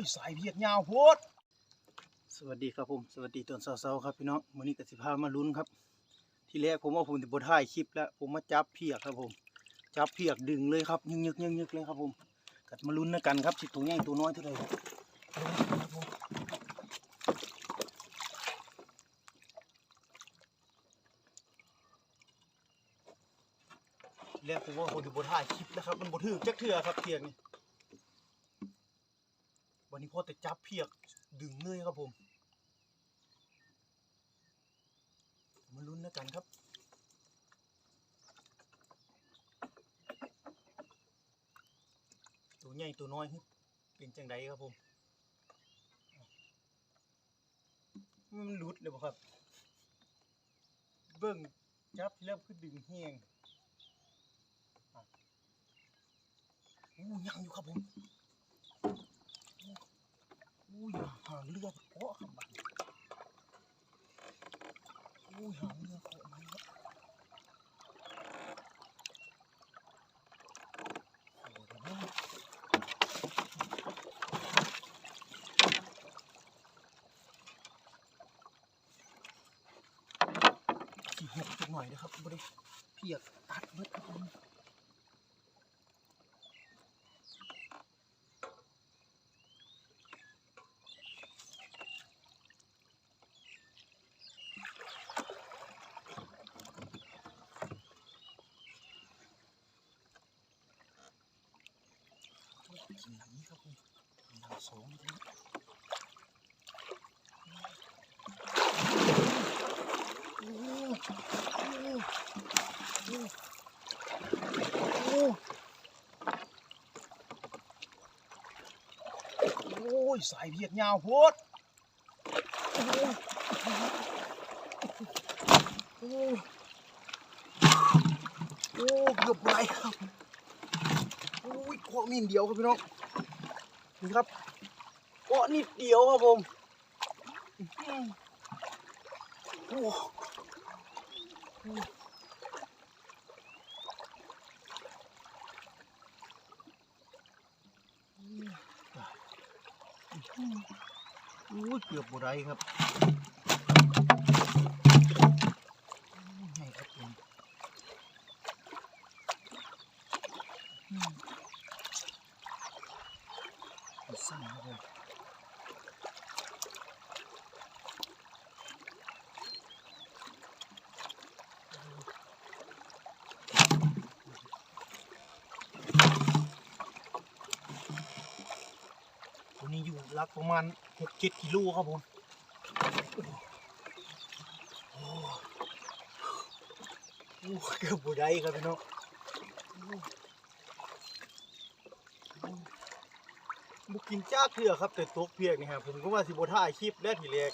ยสายเวียดยาวโพดสวัสดีครับผม สวัสดีตอนเช้าๆครับพี่น้องมื้อนี้กสิพามาลุ้นครับ ที่แรกผมว่าผมสิบ่ถ่ายคลิปแล้วผมมาจับเพียกครับผม จับเพียกดึงเลยครับยึกๆยึกๆเลยครับผมกัดมาลุ้นนะกันครับสิตัวใหญ่ตัวน้อยเท่าไหร่ครับผมทีแรกผมว่าผมสิบ่ถ่ายคลิปนะครับมันบ่ถึกจักเทื่อครับเพียกนี่ วันนี้พ่อแต่จับเพียกดึงเลยครับผม มาลุ้นนะกันครับตัวใหญ่ตัวน้อยเป็นจังไดครับผมมันหลุดเลยบ่ครับ เบิ่งจับที่แล้วคือดึงแห้งอะโอ้ยังอยู่ครับผม อุ้ยหางเลือดเกาะครับบัดนี้อุ้ยหางเลือดเกาะมันครับหกจักหน่อยนะครับบ่ได้เพียกตัดเบิดครับ ผมกินหลังนี้ครับผมหลังสองครับโอ้โอ้โอ้โอ้ยสายเวียดยาวโพดโอ้โอ้โอ้เกือบไหลครับ เกาะนิดเดียวครับพี่น้องนี่ครับเกาะนิดเดียวครับผมโอ้โอ้โอ้เกือบบ่ได้ครับใหญ่ครับผมอืม มันสั้นครับผม ตัวนี้อยู่รักประมาณหกเจ็ดกิโลครับผมโอ้โอ้เกือบบุได้ครับพี่น้องบุกินจ้าเถื่อครับแต่ตกเพียกนี่ครับผมก็ว่าสิบถ่าคลิปแล้วทีแรก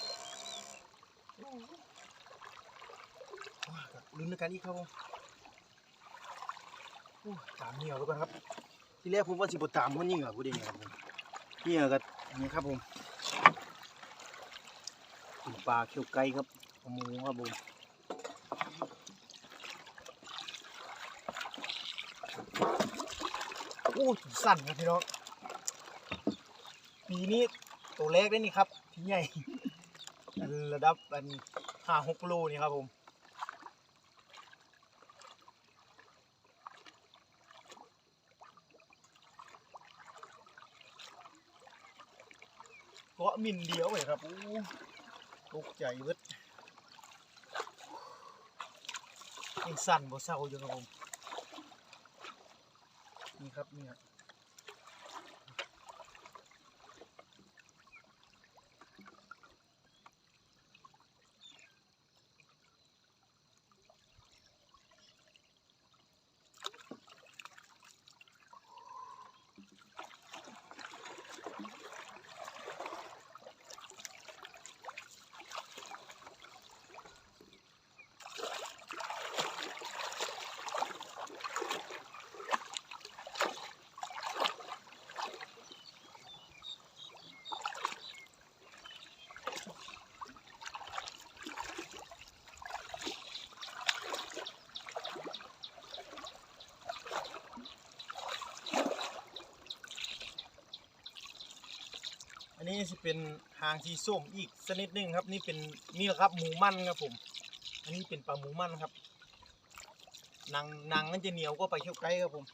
ว้าก็ลุ้นในการอีกครับผมตามเหนียวแล้วกันครับ ทีแรกผมว่าสิบตามคนยิ่งอะพูดเองครับผมนี่ก็ นี่ครับผมปลาเขียวไก่ครับเอาหมูครับผมโอ้สั่นครับพี่น้องปีนี้ตัวแรกได้นี่ครับที่ใหญ่ระดับอันห้าหกโลนี่ครับผม กาะมินเดียวเลยครับตกใจเวิดยังสั่นบ่เศร้าอยู่ครับผม นี่ครับนี่ครับ จะเป็นหางสีส้มอีกชนิดหนึ่งครับ นี่เป็นนี่แหละครับหมูมันครับผม อันนี้เป็นปลาหมูมันครับหนังหนังมันจะเหนียวก็ไปเคี่ยวไก่ครับผม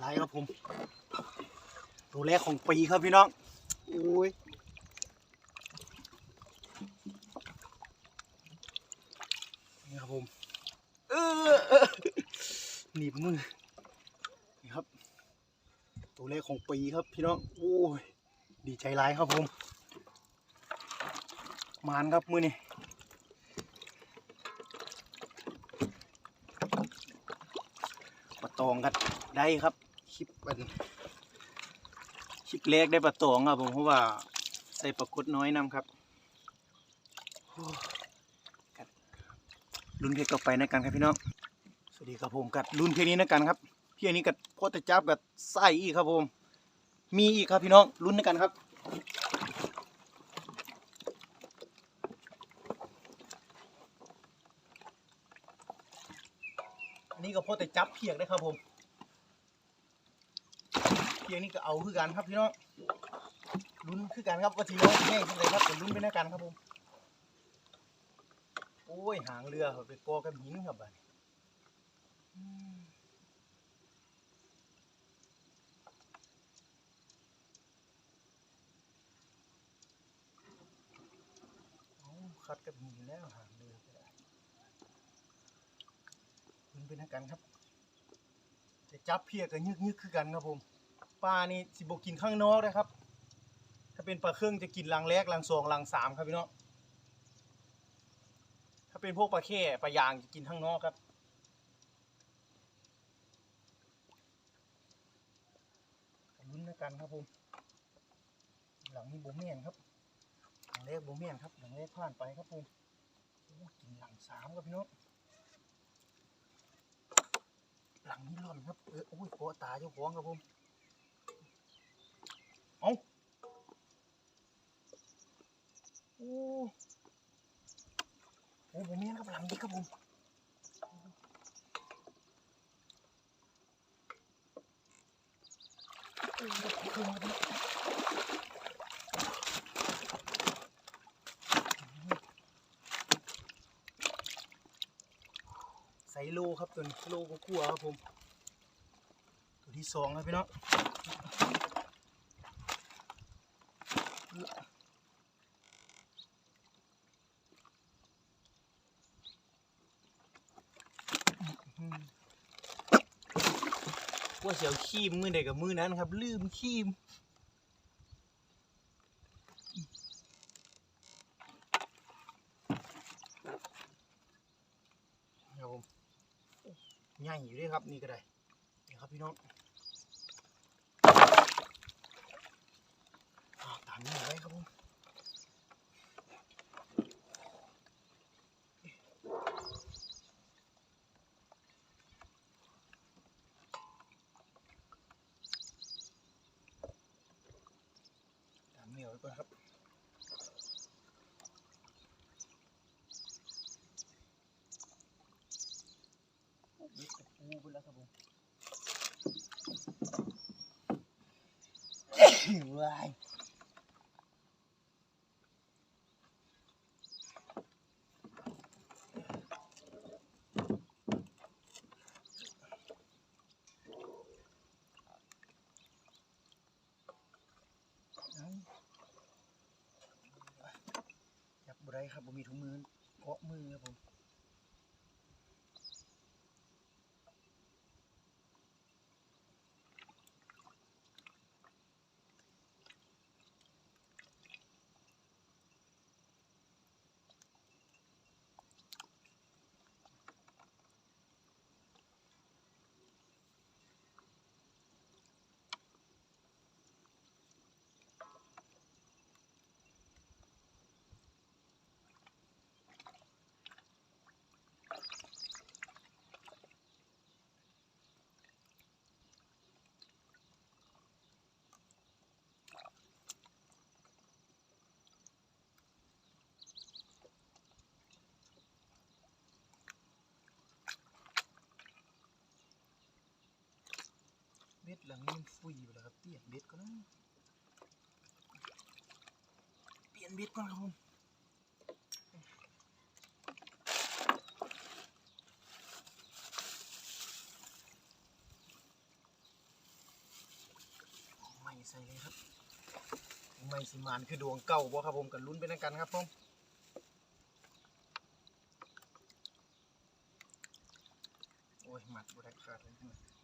ไร ครับผมตัวแรกของปีครับพี่น้องโอ้ยนี่ครับผมเออหนีบมือนี่ครับ ตัวแรกของปีครับพี่น้องโอ้ยดีใจร้ายครับผมมานครับมือนี่ปะตองกันได้ครับ ลิปเป็นคลิปแรกได้ปะตองครับผมเพราะว่าใส่ปลากดน้อยนำครับรุ่นเพชรก็ไปนะกันครับพี่น้องสวัสดีครับผมกัดรุ่นเพชรนี้นะกันครับเพี่อันนี้กัดพ่อตะจับกัดไส้อีกครับผม มีอีกครับพี่น้องรุ่นนะกันครับอันนี้ก็พอแต่จับเพียกได้ครับผม เพียกนี่ก็เอาคือกันครับพี่น้องลุ้นคือกันครับว่าทีน้องแง่งจังเลยครับเป็นลุ้นไปด้วยกันครับผมโอ้ยหางเรือไปกอกับหินครับบันคัดกับหินแล้วหางเรือก็ได้มันเป็นอาการครับจะจับเพียกับยึกยึกคือกันครับผม ปลานี่สิบกินข้างนอกนะครับ ถ้าเป็นปลาเครื่องจะกินรังแรกรังสองรังสามครับพี่น้องถ้าเป็นพวกปลาแค่ปลายางจะกินข้างนอกครับลุ้นนะกันครับผมหลังนี้โบเมียนครับหลังแรกโบเมียนครับหลังแรกผ่านไปครับผมกินหลังสามครับพี่น้องหลังนี้หล่นครับเออโอ้ยโปะตาเจ้าของครับผม เอาโอ้โอ้ผมเมียนครับหลังนี้ครับผมใส่โลครับตัวนี้โลก็กลัวครับผม ตัวที่สองครับพี่น้อง ว่าเสียวขี้มมือใดกับมือนั้นครับ ลืมขี้มครับผมใหญ่อยู่ด้วยครับนี่ก็ได้นี่ครับพี่น้องตามนี้ไว้ครับผม ไว้ก่อนครับยึดกับปูไปแล้วครับผมว้ายจับบุไร ครับผมมีถุงมือเกาะมือครับผมางนี้มันฟุยอยู่แล้วครับเปลี่ยนเบ็ดก่อนนะเปลี่ยนเบ็ดก่อนครับผมไม่ใส่เลยครับไม่สิมานคือดวงเก่าบ่ครับผมกันลุ้นไปด้วยกันครับผมโอ้ยหมัดบ่ได้ขาดเลย